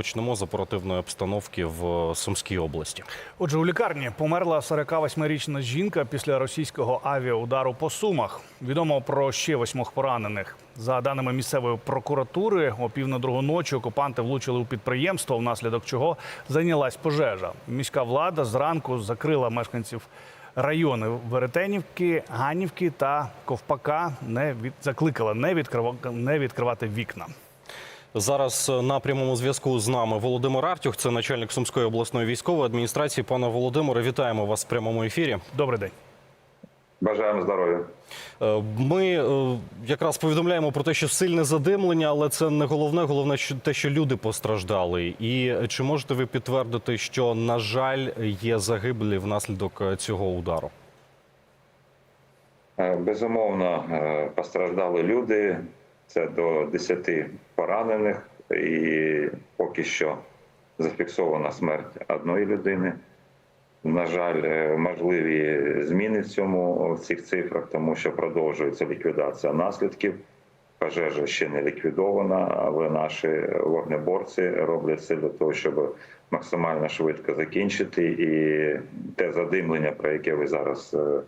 Почнемо з оперативної обстановки в Сумській області. Отже, у лікарні померла 48-річна жінка після російського авіаудару по Сумах. Відомо про ще восьмох поранених. За даними місцевої прокуратури, о пів на другу ночі окупанти влучили у підприємство, внаслідок чого зайнялась пожежа. Міська влада зранку закрила мешканців райони Веретенівки, Ганівки та Ковпака. Не від закликала не відкривати, не відкривати вікна. Зараз на прямому зв'язку з нами Володимир Артюх, це начальник Сумської обласної військової адміністрації. Пане Володимире, вітаємо вас в прямому ефірі. Добрий день. Бажаємо здоров'я. Е, Ми е, якраз повідомляємо про те, що сильне задимлення, але це не головне. Головне, що те, що люди постраждали. І чи можете ви підтвердити, що на жаль є загиблі внаслідок е, цього удару? Безумовно, постраждали люди. Це до 10 поранених, і поки що зафіксована смерть одної людини. На жаль, е, можливі зміни в цьому в цих цифрах, тому що продовжується ліквідація наслідків. Пожежа ще не ліквідована, але наші вогнеборці роблять все для того, щоб максимально швидко закінчити. І те задимлення, про яке ви зараз е,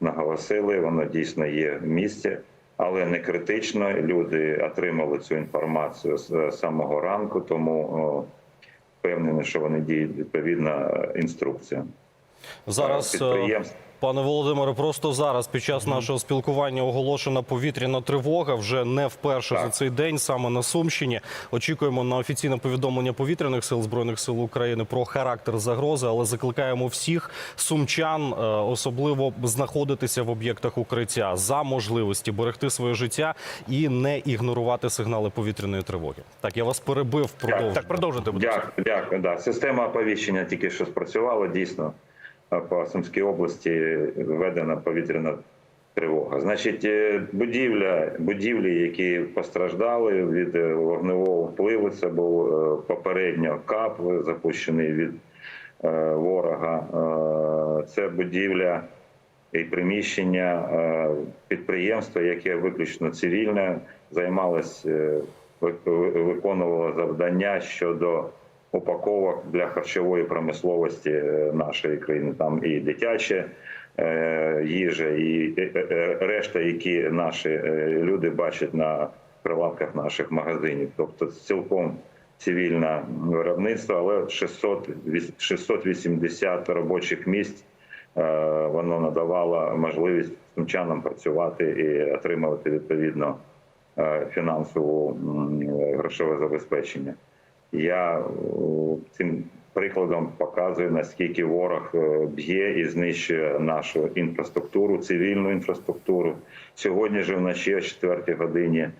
наголосили, воно дійсно є в місті, але не критично. Люди отримали цю інформацію з е, самого ранку, тому впевнений, що вони діють відповідно інструкція інструкціям. Зараз е, підприємств. Пане Володимире, просто зараз під час нашого спілкування оголошена повітряна тривога. Вже не вперше Так. за цей день, саме на Сумщині. Очікуємо на офіційне повідомлення повітряних сил збройних сил України про характер загрози, але закликаємо всіх сумчан, е, особливо знаходитися в об'єктах укриття за можливості берегти своє життя і не ігнорувати сигнали повітряної тривоги. Так, я вас перебив. Продовжуйте. Так, продовжуйте, будь ласка. Дякую, дякую. Да. Система оповіщення тільки що спрацювала. Дійсно, по Сумській області введена повітряна тривога. Значить, е, будівля, будівлі, які постраждали від е, вогневого впливу, це був е, попередньо КАП, запущений від ворога. Це будівля і приміщення підприємства, яке виключно цивільне, займалось, ви- ви- виконувало завдання щодо упаковок для харчової промисловості е, нашої країни. Там і дитяче е, їжа, і е, решта, які наші люди бачать на прилавках наших магазинів. Тобто цілком цивільне виробництво, але 600, 680 робочих місць воно надавало можливість сумчанам працювати і отримувати відповідно фінансову грошове забезпечення. Я е, цим прикладом показую, наскільки ворог е, б'є і знищує нашу інфраструктуру, цивільну інфраструктуру. Сьогодні ж вночі о 4 годині е,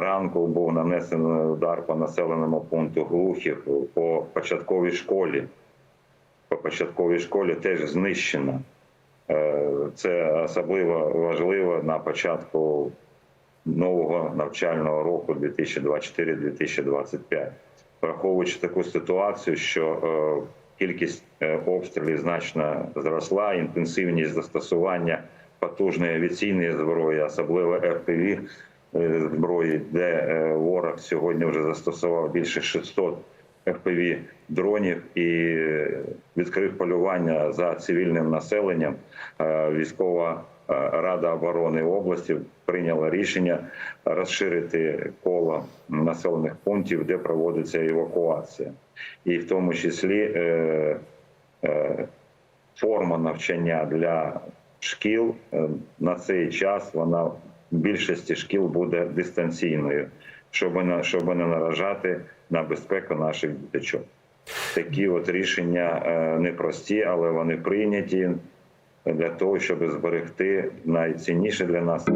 ранку був нанесений удар по населеному пункту Глухів по початковій школі. По початковій школі теж знищена. Це особливо важливо на початку нового навчального року 2024-2025. Враховуючи таку ситуацію, що е, кількість е, обстрілів значно зросла, інтенсивність застосування потужної авіаційної зброї, особливо РПВ е, зброї, де ворог сьогодні вже застосував більше 600 FPV дронів і відкрив полювання за цивільним населенням. Е, Військова е, рада оборони області прийняла рішення розширити коло населених пунктів, де проводиться евакуація, і в тому числі е, форма навчання для шкіл на цей час вона в більшості шкіл буде дистанційною, щоб не, щоб не наражати на безпеку наших діточок. Такі от рішення е, непрості, але вони прийняті для того, щоб зберегти найцінніше для нас